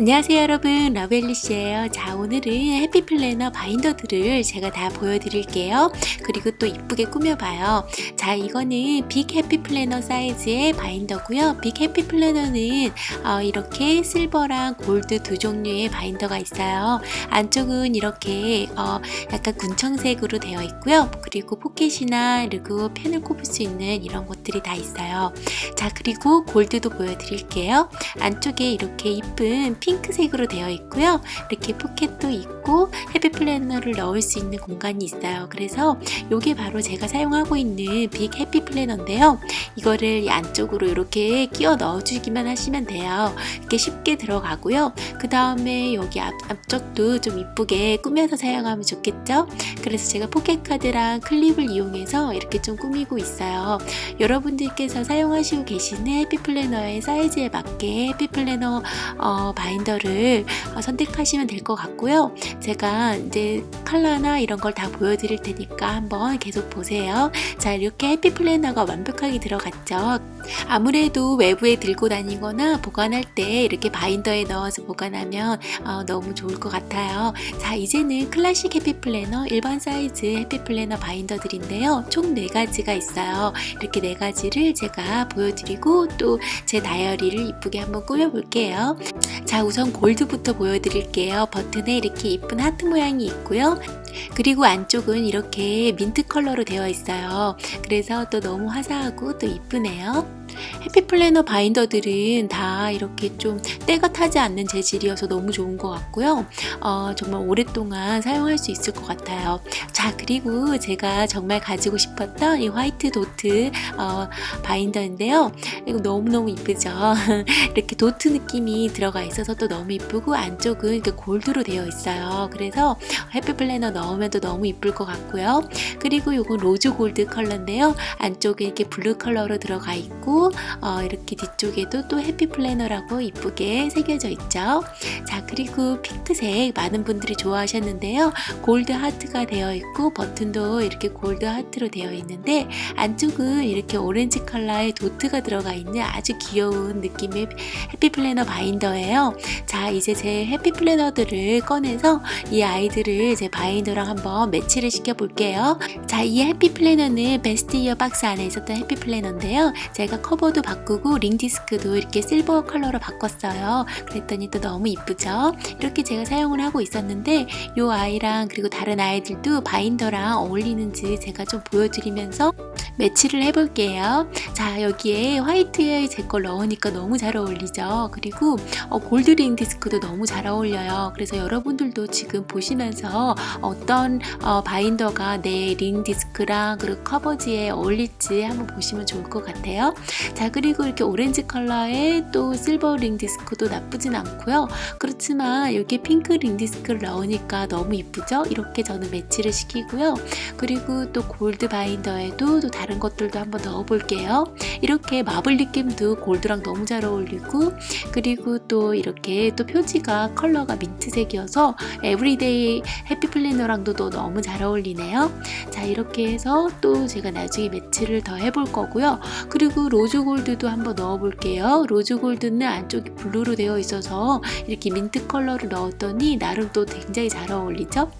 안녕하세요 여러분. 러벨리씨예요. 자 오늘은 해피 플래너 바인더들을 제가 다 보여드릴게요. 그리고 또 이쁘게 꾸며봐요. 자 이거는 빅 해피 플래너 사이즈의 바인더고요. 빅 해피 플래너는 어, 이렇게 실버랑 골드 두 종류의 바인더가 있어요. 안쪽은 이렇게 어, 약간 군청색으로 되어 있고요. 그리고 포켓이나 그리고 펜을 꼽을 수 있는 이런 것들이 다 있어요. 자 그리고 골드도 보여드릴게요. 안쪽에 이렇게 이쁜 핑크색으로 되어 있고요. 이렇게 포켓도 있고 해피 플래너를 넣을 수 있는 공간이 있어요. 그래서 이게 바로 제가 사용하고 있는 빅 해피 플래너인데요. 이거를 이 안쪽으로 이렇게 끼워 넣어주기만 하시면 돼요. 이렇게 쉽게 들어가고요. 그 다음에 여기 앞, 앞쪽도 좀 이쁘게 꾸며서 사용하면 좋겠죠? 그래서 제가 포켓 카드랑 클립을 이용해서 이렇게 좀 꾸미고 있어요. 여러분들께서 사용하시고 계시는 해피 플래너의 사이즈에 맞게 해피 플래너 어, 바인더를 어, 선택하시면 될 것 같고요. 제가 이제 컬러나 이런 걸 다 보여드릴 테니까 한번 계속 보세요. 자, 이렇게 해피 플래너가 완벽하게 들어갔죠. 아무래도 외부에 들고 다니거나 보관할 때 이렇게 바인더에 넣어서 보관하면 어, 너무 좋을 것 같아요. 자, 이제는 클래식 해피 플래너, 일반 사이즈 해피 플래너 바인더들인데요. 총 4가지가 있어요. 이렇게 4가지를 제가 보여드리고 또 제 다이어리를 이쁘게 한번 꾸며볼게요. 자, 우선 골드부터 보여드릴게요. 버튼에 이렇게 이쁜 하트 모양이 있고요. 그리고 안쪽은 이렇게 민트 컬러로 되어 있어요. 그래서 또 너무 화사하고 또 이쁘네요. 해피 플래너 바인더들은 다 이렇게 좀 때가 타지 않는 재질이어서 너무 좋은 것 같고요. 어, 정말 오랫동안 사용할 수 있을 것 같아요. 자, 그리고 제가 정말 가지고 싶었던 이 화이트 도트 어, 바인더인데요. 이거 너무너무 이쁘죠? 이렇게 도트 느낌이 들어가 있어서 또 너무 이쁘고 안쪽은 이렇게 골드로 되어 있어요. 그래서 해피 플래너 넣으면 또 너무 이쁠 것 같고요. 그리고 이건 로즈 골드 컬러인데요. 안쪽에 이렇게 블루 컬러로 들어가 있고 어, 이렇게 뒤쪽에도 또 해피 플래너라고 이쁘게 새겨져 있죠. 자 그리고 핑크색 많은 분들이 좋아하셨는데요. 골드 하트가 되어 있고 버튼도 이렇게 골드 하트로 되어 있는데 안쪽은 이렇게 오렌지 컬러의 도트가 들어가 있는 아주 귀여운 느낌의 해피 플래너 바인더예요. 자 이제 제 해피 플래너들을 꺼내서 이 아이들을 제 바인더 랑 한번 매치를 시켜 볼게요. 자 이 해피 플래너는 베스트 이어 박스 안에 있었던 해피 플래너인데요. 제가 커버도 바꾸고 링 디스크도 이렇게 실버 컬러로 바꿨어요. 그랬더니 또 너무 이쁘죠? 이렇게 제가 사용을 하고 있었는데 이 아이랑 그리고 다른 아이들도 바인더랑 어울리는지 제가 좀 보여드리면서 매치를 해볼게요. 자 여기에 화이트에 제 걸 넣으니까 너무 잘 어울리죠. 그리고 어, 골드링 디스크도 너무 잘 어울려요. 그래서 여러분들도 지금 보시면서 어떤 어, 바인더가 내 링 디스크랑 그리고 커버지에 어울릴지 한번 보시면 좋을 것 같아요. 자 그리고 이렇게 오렌지 컬러의 또 실버 링 디스크도 나쁘진 않고요. 그렇지만 여기 핑크 링 디스크를 넣으니까 너무 이쁘죠? 이렇게 저는 매치를 시키고요. 그리고 또 골드 바인더에도 또 다른 것들도 한번 넣어 볼게요. 이렇게 마블 느낌도 골드랑 너무 잘 어울리고 그리고 또 이렇게 또 표지가 컬러가 민트색이어서 에브리데이 해피 플래너랑도 또 너무 잘 어울리네요. 자 이렇게 해서 또 제가 나중에 매치를 더 해볼 거고요. 그리고 로즈 골드도 한번 넣어 볼게요. 로즈 골드는 안쪽이 블루로 되어 있어서 이렇게 민트 컬러를 넣었더니 나름 또 굉장히 잘 어울리죠.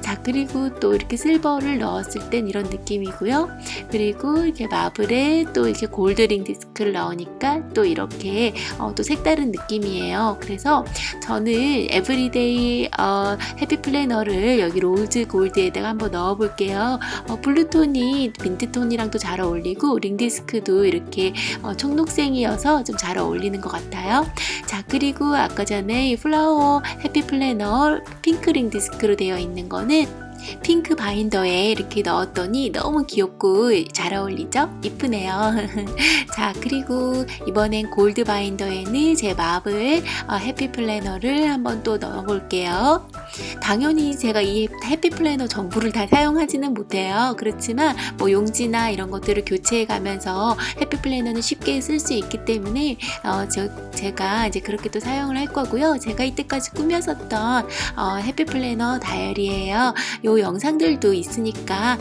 자 그리고 또 이렇게 실버를 넣었을 땐 이런 느낌이고요. 그리고 이렇게 마블에 또 이렇게 골드링 디스크를 넣으니까 또 이렇게 어, 또 색다른 느낌이에요. 그래서 저는 에브리데이 어, 해피 플래너를 여기 로즈 골드에다가 한번 넣어 볼게요. 어, 블루톤이 민트톤이랑도 잘 어울리고 링 디스크도 이렇게 어, 청록색이어서 좀 잘 어울리는 것 같아요. 자 그리고 아까 전에 이 플라워 해피 플래너 핑크 링 디스크로 되어 있는 거는 핑크 바인더에 이렇게 넣었더니 너무 귀엽고 잘 어울리죠? 이쁘네요. 자, 그리고 이번엔 골드 바인더에는 제 마블 어, 해피 플래너를 한번 또 넣어볼게요. 당연히 제가 이 해피 플래너 전부를 다 사용하지는 못해요. 그렇지만 뭐 용지나 이런 것들을 교체해 가면서 해피 플래너는 쉽게 쓸 수 있기 때문에 어, 저, 제가 이제 그렇게 또 사용을 할 거고요. 제가 이때까지 꾸몄었던 어, 해피 플래너 다이어리예요. 요 영상들도 있으니까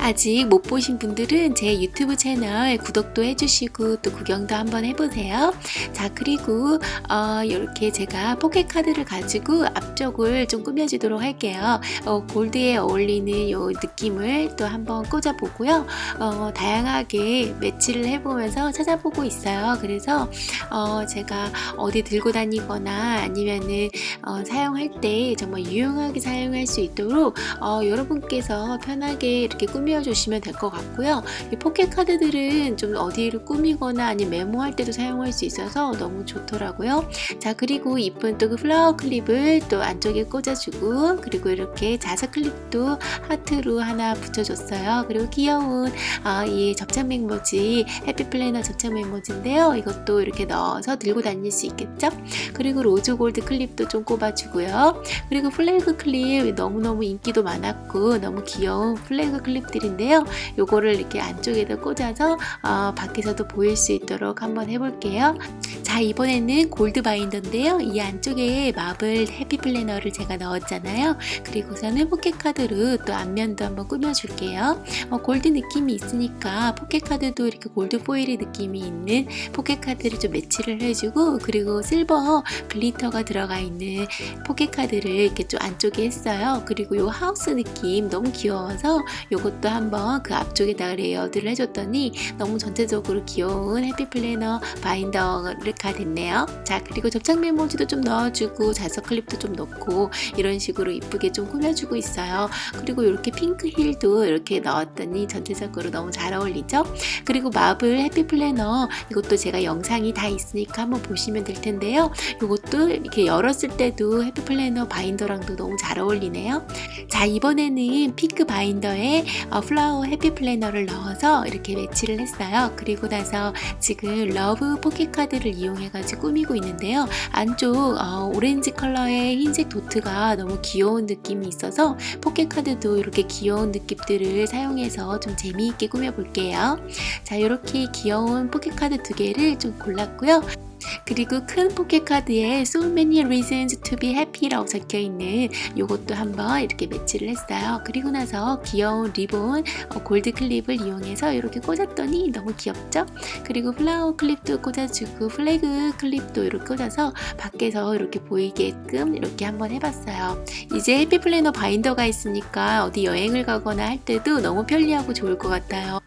아직 못 보신 분들은 제 유튜브 채널 구독도 해주시고 또 구경도 한번 해보세요. 자 그리고 어, 이렇게 제가 포켓 카드를 가지고 앞쪽을 좀 꾸며주도록 할게요. 어, 골드에 어울리는 요 느낌을 또 한번 꽂아보고요. 어, 다양하게 매치를 해보면서 찾아보고 있어요. 그래서 어, 제가 어디 들고 다니거나 아니면은 어, 사용할 때 정말 유용하게 사용할 수 있도록 어, 여러분께서 편하게 이렇게 꾸며 주시면 될 것 같고요. 이 포켓 카드들은 좀 어디를 꾸미거나 아니면 메모할 때도 사용할 수 있어서 너무 좋더라고요. 자 그리고 이쁜 또 그 플라워 클립을 또 안쪽에 꽂아주고 그리고 이렇게 자석 클립도 하트로 하나 붙여줬어요. 그리고 귀여운 아, 이 접착 메모지 해피 플래너 접착 메모지인데요. 이것도 이렇게 넣어서 들고 다닐 수 있겠죠? 그리고 로즈 골드 클립도 좀 꼽아주고요. 그리고 플래그 클립 너무너무 인기도 많았고 너무 귀여운 플래그 클립 들인데요. 요거를 이렇게 안쪽에다 꽂아서 어, 밖에서도 보일 수 있도록 한번 해볼게요. 자 이번에는 골드 바인더인데요. 이 안쪽에 마블 해피 플래너를 제가 넣었잖아요. 그리고서는 포켓 카드로 또 앞면도 한번 꾸며줄게요. 어, 골드 느낌이 있으니까 포켓 카드도 이렇게 골드 포일의 느낌이 있는 포켓 카드를 좀 매치를 해주고 그리고 실버 글리터가 들어가 있는 포켓 카드를 이렇게 좀 안쪽에 했어요. 그리고 요 하우스 느낌 너무 귀여워서 요것도 한번 그 앞쪽에다가 레이어드를 해줬더니 너무 전체적으로 귀여운 해피 플래너 바인더가 됐네요. 자 그리고 접착 메모지도 좀 넣어주고 자석 클립도 좀 넣고 이런 식으로 이쁘게 좀 꾸며주고 있어요. 그리고 이렇게 핑크 힐도 이렇게 넣었더니 전체적으로 너무 잘 어울리죠? 그리고 마블 해피 플래너 이것도 제가 영상이 다 있으니까 한번 보시면 될 텐데요. 이것도 이렇게 열었을 때도 해피 플래너 바인더랑도 너무 잘 어울리네요. 자 이번에는 핑크 바인더에 어, 플라워 해피 플래너를 넣어서 이렇게 매치를 했어요. 그리고 나서 지금 러브 포켓 카드를 이용해 가지고 꾸미고 있는데요. 안쪽 어, 오렌지 컬러의 흰색 도트가 너무 귀여운 느낌이 있어서 포켓 카드도 이렇게 귀여운 느낌들을 사용해서 좀 재미있게 꾸며 볼게요. 자 이렇게 귀여운 포켓 카드 두 개를 좀 골랐고요. 그리고 큰 포켓 카드에 So many reasons to be happy라고 적혀 있는 요것도 한번 이렇게 매치를 했어요. 그리고 나서 귀여운 리본 어, 골드 클립을 이용해서 이렇게 꽂았더니 너무 귀엽죠? 그리고 플라워 클립도 꽂아주고 플래그 클립도 이렇게 꽂아서 밖에서 이렇게 보이게끔 이렇게 한번 해봤어요. 이제 해피 플래너 바인더가 있으니까 어디 여행을 가거나 할 때도 너무 편리하고 좋을 것 같아요.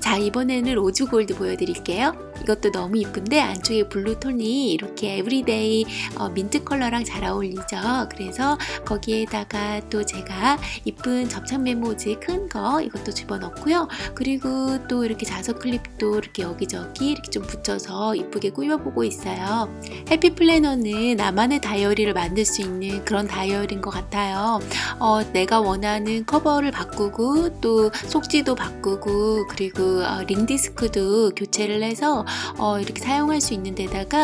자 이번에는 로즈 골드 보여드릴게요. 이것도 너무 이쁜데 안쪽에 블루 톤이 이렇게 에브리데이 어, 민트 컬러랑 잘 어울리죠. 그래서 거기에다가 또 제가 이쁜 접착 메모지 큰 거 이것도 집어넣고요. 그리고 또 이렇게 자석 클립도 이렇게 여기저기 이렇게 좀 붙여서 이쁘게 꾸며보고 있어요. 해피 플래너는 나만의 다이어리를 만들 수 있는 그런 다이어리인 것 같아요. 어, 내가 원하는 커버를 바꾸고 또 속지도 바꾸고 그리고 어, 링 디스크도 교체를 해서 어, 이렇게 사용할 수 있는 데다가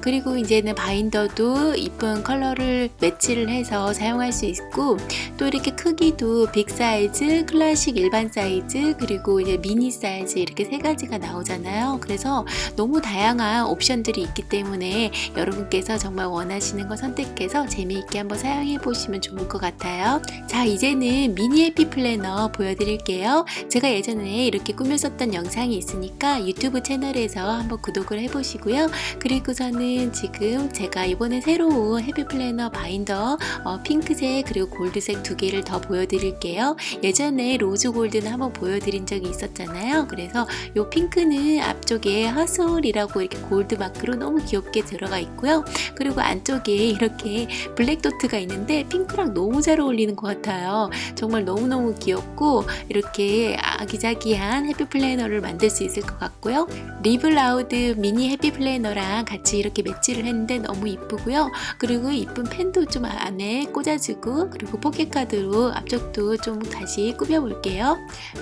그리고 이제는 바인더도 이쁜 컬러를 매치를 해서 사용할 수 있고 또 이렇게 크기도 빅 사이즈, 클래식 일반 사이즈 그리고 이제 미니 사이즈 이렇게 세 가지가 나오잖아요. 그래서 너무 다양한 옵션들이 있기 때문에 여러분께서 정말 원하시는 거 선택해서 재미있게 한번 사용해 보시면 좋을 것 같아요. 자 이제는 미니 해피 플래너 보여드릴게요. 제가 예전에 이렇게 꾸몄었던 영상이 있으니까 유튜브 채널에서 한번 구독을 해보시고요. 그리고 서는 지금 제가 이번에 새로운 해피 플래너 바인더 어, 핑크색 그리고 골드색 두 개를 더 보여드릴게요. 예전에 로즈 골드는 한번 보여드린 적이 있었잖아요. 그래서 이 핑크는 앞쪽에 하솔이라고 이렇게 골드 마크로 너무 귀엽게 들어가 있고요. 그리고 안쪽에 이렇게 블랙 도트가 있는데 핑크랑 너무 잘 어울리는 것 같아요. 정말 너무너무 귀엽고 이렇게 아기자기한 해피 플래너를 만들 수 있을 것 같고요. 리블라우드 미니 해피 플래너랑 같이 이렇게 매치를 했는데 너무 이쁘고요. 그리고 이쁜 펜도 좀 안에 꽂아주고 그리고 포켓카드로 앞쪽도 좀 다시 꾸며볼게요.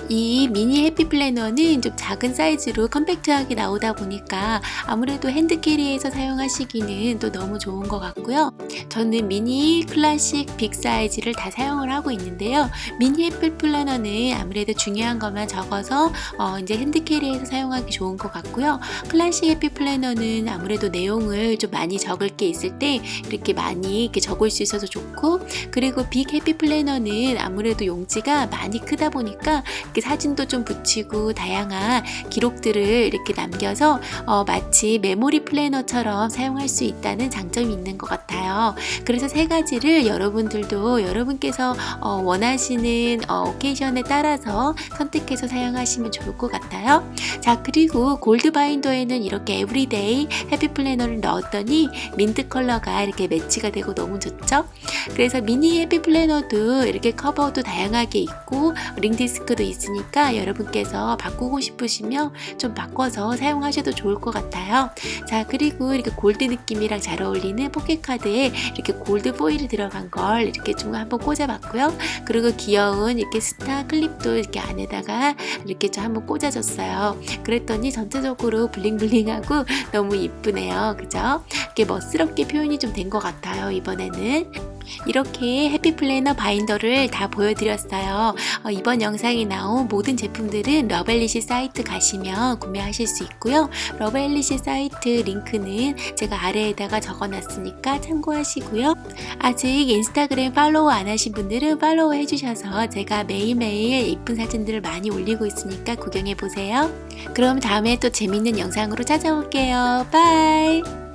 이 미니 해피 플래너는 좀 작은 사이즈로 컴팩트하게 나오다 보니까 아무래도 핸드캐리에서 사용하시기는 또 너무 좋은 것 같고요. 저는 미니, 클래식, 빅 사이즈를 다 사용을 하고 있는데요. 미니 해피 플래너는 아무래도 중요한 것만 적어서 어, 이제 핸드캐리에서 사용하기 좋은 것 같고요. 클래식 해피 플래너는 아무래도 아무래도 내용을 좀 많이 적을 게 있을 때 이렇게 많이 이렇게 적을 수 있어서 좋고 그리고 빅 해피 플래너는 아무래도 용지가 많이 크다 보니까 이렇게 사진도 좀 붙이고 다양한 기록들을 이렇게 남겨서 어, 마치 메모리 플래너처럼 사용할 수 있다는 장점이 있는 것 같아요. 그래서 세 가지를 여러분들도 여러분께서 어, 원하시는 어, 오케이션에 따라서 선택해서 사용하시면 좋을 것 같아요. 자, 그리고 골드 바인더에는 이렇게 에브리데이 해피 플래너를 넣었더니 민트 컬러가 이렇게 매치가 되고 너무 좋죠? 그래서 미니 해피 플래너도 이렇게 커버도 다양하게 있고 링 디스크도 있으니까 여러분께서 바꾸고 싶으시면 좀 바꿔서 사용하셔도 좋을 것 같아요. 자, 그리고 이렇게 골드 느낌이랑 잘 어울리는 포켓카드에 이렇게 골드 포일이 들어간 걸 이렇게 좀 한번 꽂아봤고요. 그리고 귀여운 이렇게 스타 클립도 이렇게 안에다가 이렇게 좀 한번 꽂아줬어요. 그랬더니 전체적으로 블링블링하고 너무 이 쁘네요. 그죠? 이렇게 멋스럽게 표현이 좀 된 것 같아요. 이번에는. 이렇게 해피 플래너 바인더를 다 보여드렸어요. 어, 이번 영상에 나온 모든 제품들은 러벨리시 사이트 가시면 구매하실 수 있고요. 러벨리시 사이트 링크는 제가 아래에다가 적어놨으니까 참고하시고요. 아직 인스타그램 팔로우 안 하신 분들은 팔로우 해주셔서 제가 매일매일 이쁜 사진들을 많이 올리고 있으니까 구경해보세요. 그럼 다음에 또 재밌는 영상으로 찾아올게요. 바이!